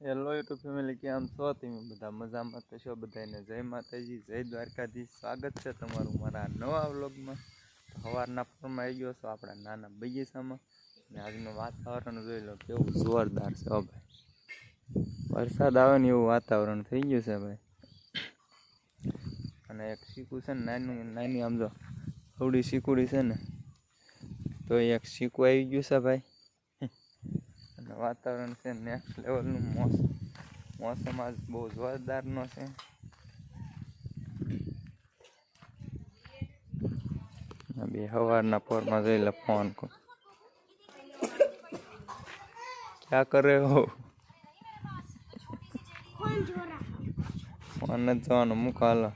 Hello YouTube family કેમ છો? તમે બધા મજામાં તો છો? બધાને જય માતાજી, જય દ્વારકાધીશ. સ્વાગત છે તમારું મારા નવા વ્લોગમાં. તો સવારના પરમાં આવી ગયો છો આપણા નાના બગીચામાં. અને આજનું વાતાવરણ જોઈ લો, કેવું જોરદાર છે ભાઈ. વરસાદ આવે ને એવું વાતાવરણ થઈ ગયું છે ભાઈ. અને એક શીકું છે ને નાનું, નાની આમ જો થોડી શીકુડી છે ને, તો એક શીકું આવી ગયું છે ભાઈ. વાતાવરણ છે નેક્સ્ટ લેવલનું મોસમ. મોસમ આજ બહુ જોરદારનો છે. બે સવારના પોરમાં જોઈ લે ફોન કો. ક્યાં કરે હો? ફોન નથી જવાનો મૂકો હાલો.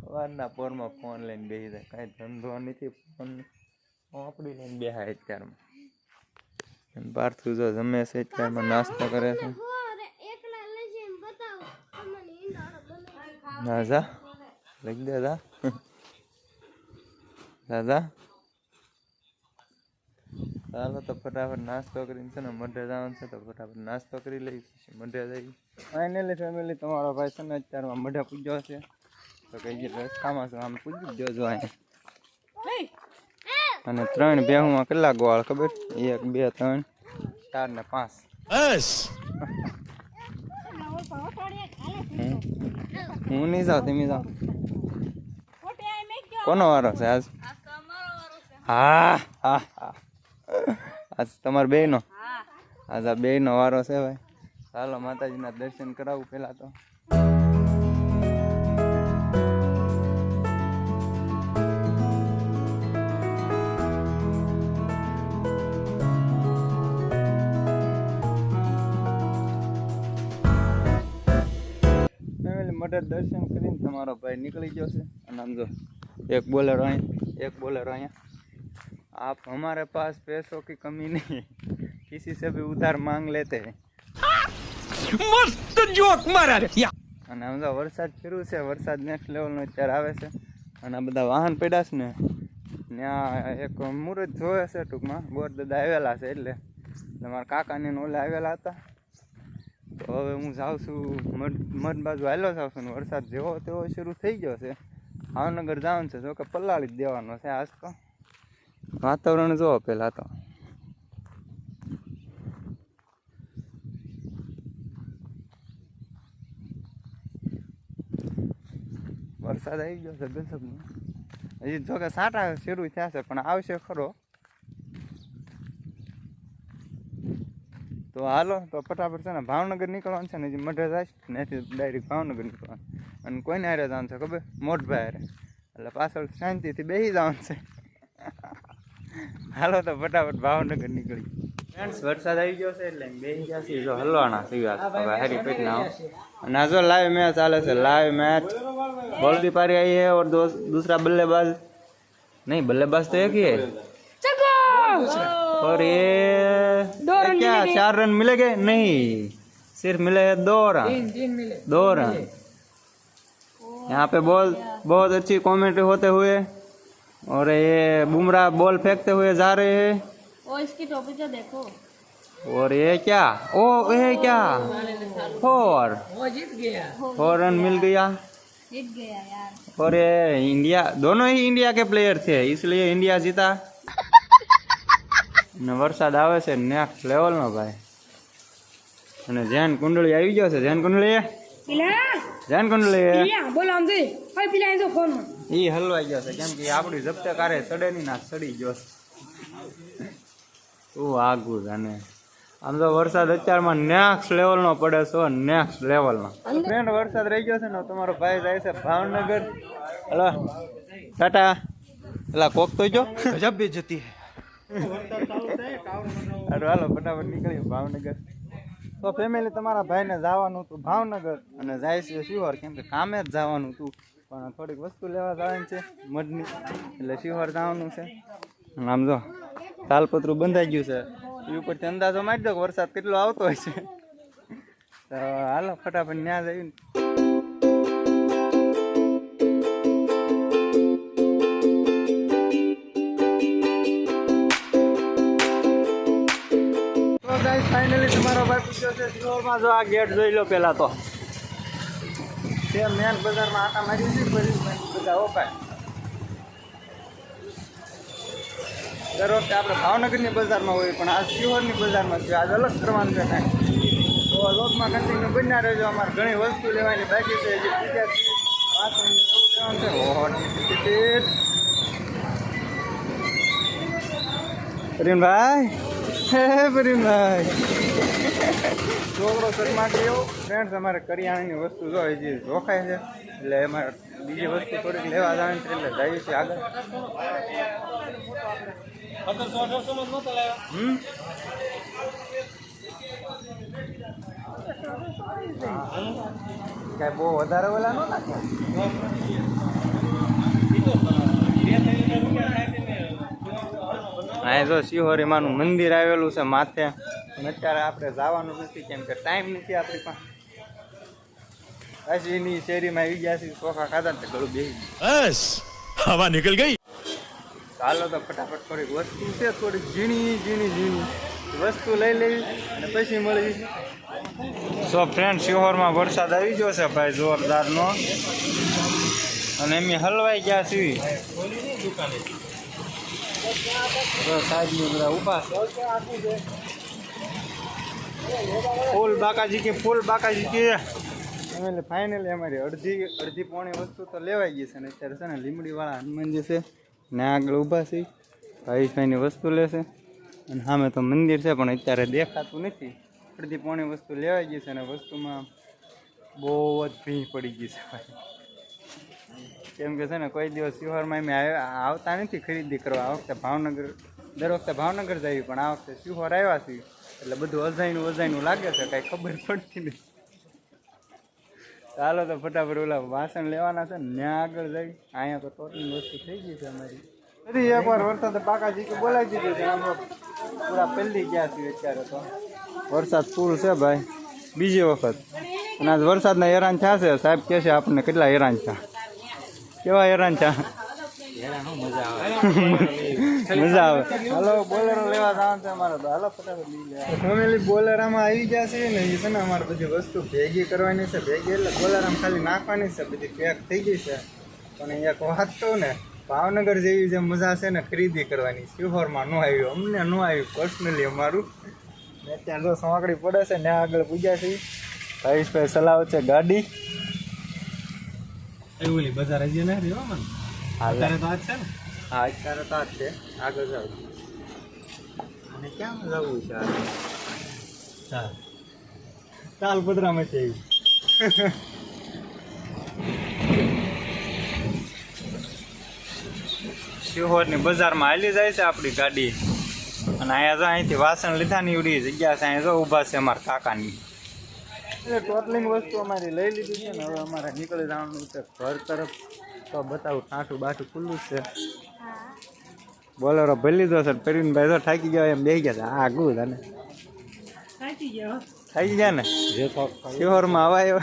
સવારના પોરમાં ફોન લઈને બેસી જાય કાંઈ ધંધો નથી ફોન. આપણી લઈને બેહાય અત્યારમાં. પાર્થું જો જમે છે અત્યારમાં નાસ્તો કરે છે. રાજા જા. લઈ દે જા. દાદા ચાલો તો ફટાફટ નાસ્તો કરીને છે ને મઢે જવાનું છે તો ફટાફટ નાસ્તો કરી લઈ છે મઢે જઈ. ફાઇનલી ફેમિલી તમારો ભાઈ છે ને અત્યારમાં મઢે પૂજ્યો છે. તો કઈ રસ્તામાં છું આમ પૂજી જ જો અહીંયા. અને ત્રણ બેહુમાં કેટલા ગોળ ખબર? એક બે ત્રણ ચાર ને પાંચ. બસ. હું નહીં જાઉં તમે જાઓ. કોનો વારો છે આજ? હા હા હા. આજ તમારા બે નો આજ આ બે નો વારો છે ભાઈ. ચાલો માતાજીના દર્શન કરાવું પેલા તો. મઢે દર્શન કરીને તમારો ભાઈ નીકળી ગયો છે. અને સમજો એક બોલર અહીંયા એક બોલર અહીંયા. આપ અમારે પાસ પૈસો કી કમી નહીં. કિસી સે ભી ઉધાર માંગ લેતે. મસ્ત જોક મારા રહ્યા અને સમજો વરસાદ શરૂ છે. વરસાદ નેક્સ્ટ લેવલનો અત્યારે આવે છે. અને આ બધા વાહન પડ્યા છે ને. ત્યાં એક મુહૂર્ત જોયે છે ટૂંકમાં. બોર દાદા આવેલા છે એટલે. તમારા કાકાને ઓલા આવેલા હતા. હવે હું જાઉં છું મઢ મઢ બાજુ હાલો જાઉં છું વરસાદ જેવો તેવો શરૂ થઈ ગયો છે. ભાવનગર જવાનું છે જો કે પલાળી જ દેવાનો છે આજ તો. વાતાવરણ જોવો પહેલાં તો. વરસાદ આવી ગયો છે ગજબનો. હજી જો કે સાટા શરૂ થયા છે, પણ આવશે ખરો. તો હાલો તો ફટાફટ છે ને ભાવનગર નીકળવાનું છે ને હજી મઢે જાય ત્યાંથી ડાયરેક્ટ ભાવનગર નીકળવાનું અને કોઈને હારે જવાનું છે ખબર મોટભાઈ હારે એટલે પાછળ શાંતિથી બેસી જવાનું છે હાલો તો ફટાફટ ભાવનગર નીકળી ફ્રેન્ડ્સ વરસાદ આવી ગયો છે એટલે બેસી ગયા છીએ જો હલવાના સિવાય હવે હારી પેટના અને આ જો લાઈવ મેચ ચાલે છે લાઈવ મેચ बॉल भी पारी आई है और दो दूसरा बल्लेबाज नहीं बल्लेबाज तो एक ही है और ये ये क्या चार रन मिलेंगे? नहीं सिर्फ़ मिले हैं दो रन। दो रन। यहाँ पे बॉल बहुत अच्छी कमेंट्री होते हुए और ये बुमराह बॉल फेंकते हुए जा रहे हैं। और इसकी टोपी तो देखो। और ये क्या? ओ ये क्या? फोर। फोर रन मिल गया। जीत गया यार। और ये इंडिया दोनों ही इंडिया के प्लेयर थे इसलिए इंडिया जीता। ને વરસાદ આવે છે નેક્સ્ટ લેવલનો ભાઈ. અને જૈન કુંડળી આવી ગયો છે જૈન કુંડળી જૈન કુંડળી બોલો આમ જોઈ. હવે પેલા ફોન ઈ હલવાઈ ગયો છે કેમ કે આપણી જપ્તે કારે ચડે ની ના ચડી ગયો છે. ઓ આગું જાને આમ તો વરસાદ અત્યારમાં નેક્સ્ટ લેવલનો પડે છે નેક્સ્ટ લેવલનો ફ્રેન્ડ વરસાદ રહી ગયો છે ને તમારો ભાઈ જાય છે ભાવનગર. હલો ટાટા. એલા કોક તો જો. ગજબ બે જતી હાલો હાલો ફટાફટ નીકળ્યું ભાવનગર. તો ફેમિલી તમારા ભાઈને જવાનું હતું ભાવનગર અને જાય છે શિહોર, કેમ કે કામે જ જવાનું હતું. પણ થોડીક વસ્તુ લેવા જવાની છે મઢની એટલે શિહોર જવાનું છે. આમ જો, તાલપત્રું બંધાઈ ગયું છે. એ ઉપરથી અંદાજો મારી દો કે વરસાદ કેટલો આવતો હોય છે. તો હાલો, ફટાફટ ન્યા જઈને સિહોરમાં જો આ ગેટ જોઈ લો પહેલા તો. તે મેન બજારમાં આટા મારી છે પછી બધા ઓપાય દર વખતે આપણે ભાવનગરની બજારમાં હોય, પણ આ શિહોરની બજારમાં છે, આજ અલગ કરવાનું છે કાંઈ. તો લોકમાં કન્ટિન્યુ બન્યા રહેજો, અમારે ઘણી વસ્તુ લેવાની બાકી છે જે વાસણની લેવાનું છે. પ્રેમભાઈ હે પ્રેમભાઈ છોકરો શર્મા ગયો. ફ્રેન્ડ્સ અમારે કરિયાણાની વસ્તુ જો હજી જોખાય છે, એટલે અમારે બીજી વસ્તુ થોડીક લેવા જવાની છે, એટલે જઈએ છીએ આગળ. હમ? કાંઈ બહુ વધારે ઓલા નો નાખ્યા અહીંયા જો શિહોરીમાનું મંદિર આવેલું છે માથે. અત્યારે આપણે જવાનું નથી કેમ કે ટાઈમ નથી આપણી પાસે. હજીની શેરીમાં આવી ગયા છીએ ચોખા ખાધા ને ગળું બસ હવા ચાલો તો ફટાફટ થોડીક વસ્તુ છે થોડીક ઝીણી ઝીણી ઝીણી. વસ્તુ લઈ લેવી અને પછી મળી. સો ફ્રેન્ડ શિહોરમાં વરસાદ આવી ગયો છે ભાઈ જોરદારનો. અને એમ હલવાઈ ગયા છીએ. બધા ઊભા ફૂલ બાકાજી કે, ફૂલ બાકાજી કે. એટલે ફાઇનલી અમારી અડધી અડધી પોણી વસ્તુ તો લેવાઈ ગઈ છે ને અત્યારે છે ને લીમડીવાળા હનુમાનજી છે ને આગળ ઊભા છે. ભાઈભાઈની વસ્તુ લેશે અને સામે તો મંદિર છે, પણ અત્યારે દેખાતું નથી. અડધી પોણી વસ્તુ લેવાઈ ગઈ છે અને વસ્તુમાં બહુ જ ભીણ પડી ગઈ છે ભાઈ. કેમ કે છે ને કોઈ દિવસ શિહોરમાં અમે આવતા નથી ખરીદી કરવા. આ વખતે ભાવનગર દર વખતે ભાવનગર જઈએ પણ આ વખતે શિહોર આવ્યા છીએ. એટલે બધું અજાયનું અજાયનું લાગે છે કાંઈ ખબર પડતી નથી. ચાલો તો ફટાફટ ઓલા વાસણ લેવાના છે ને ત્યાં આગળ જઈ. અહીંયા તો ટોટલી વસ્તુ થઈ ગઈ છે અમારી. ફરી એકવાર વરસાદ પાકાજી કે બોલાવી દીધું છે આમ પૂરા પહેલી ગયા છીએ અત્યારે તો. વરસાદ પૂરો છે ભાઈ. બીજી વખત. અને આજ વરસાદના હેરાન થયા છે. સાહેબ કહે છે આપણને કેટલા હેરાન થયા? કેવા હેરાન થયા? મજા આવે. હાલો બોલેરો લેવા જવાનું છે અમારે તો. હાલો ફટાફટ લઈ લેવા. ફેમિલી બોલેરામાં આવી છે ને એ છે ને અમારે બધી વસ્તુ ભેગી કરવાની છે ભેગી એટલે બોલેરામાં ખાલી નાખવાની છે બધી પેક થઈ ગઈ છે. પણ એક વાત કહું ને ભાવનગર જેવી જે મજા છે ને ખરીદી કરવાની. શિહોરમાં ન આવ્યું અમને ન આવ્યું પર્સનલી અમારું. ને ત્યાં જો સાંકડી પડે છે ને આગળ પૂજા છે. ભાઈશભાઈ ચલાવે છે ગાડી. ઓલી બજાર હજી ના રહ્યો મને? અત્યારે તો આજ છે ને? હા અત્યારે તો આ છે. આગળ જાવ અને ક્યાં જવું છે ચાલ. ચાલ પદરામાં છે આવી. શિહોરની બજારમાં હાલી જાય છે આપણી ગાડી. અને અહીંયા જો અહીંથી વાસણ લીધા ની ઉડી જગ્યા છે અહીંયા જો ઊભા છે અમારા કાકાની. એટલે ટોટલિંગ વસ્તુ અમારી લઈ લીધી છે ને હવે અમારે નીકળી જવાનું છે ઘર તરફ. તો બતાવું ઠાઠું બાઠું ખુલ્લું જ છે. બોલરો ભરી લીધો છે પ્રવીણભાઈ તો થાકી ગયા એમ બેસી ગયા હતા. આ ગુડ અને થાકી ગયા ને? શિહોરમાં હવાયો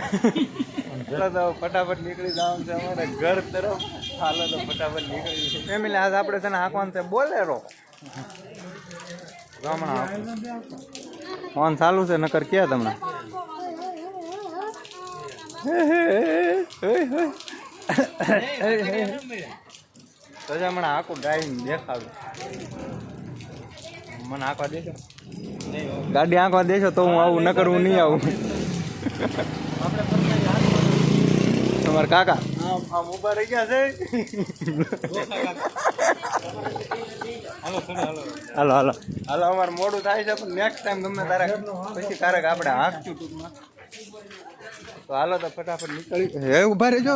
ચાલો તો ફટાફટ નીકળી જવાનું છે અમારે ઘર તરફ. ચાલો તો ફટાફટ નીકળી છે ફેમિલી આજ આપણે છે ને હાંકવાનું છે બોલેરો. હમણાં ફોન ચાલુ છે નકર ક્યાં તમને? તો મને આખું ડ્રાઇવિંગ દેખાડું. મને આંખવા દેશો ગાડી આંખવા દેશો તો હું આવું ન કરવું નહીં આવું. તમારા કાકા? આમ ઊભા રહી ગયા છે હાલો હાલો. હાલો, અમારે મોડું થાય છે, પણ નેક્સ્ટ ટાઈમ ગમે તારે પછી તારે આપણે હાંકશું ટૂંકમાં. તો હાલો તો ફટાફટ નીકળી. હે ઊભા રહેજો.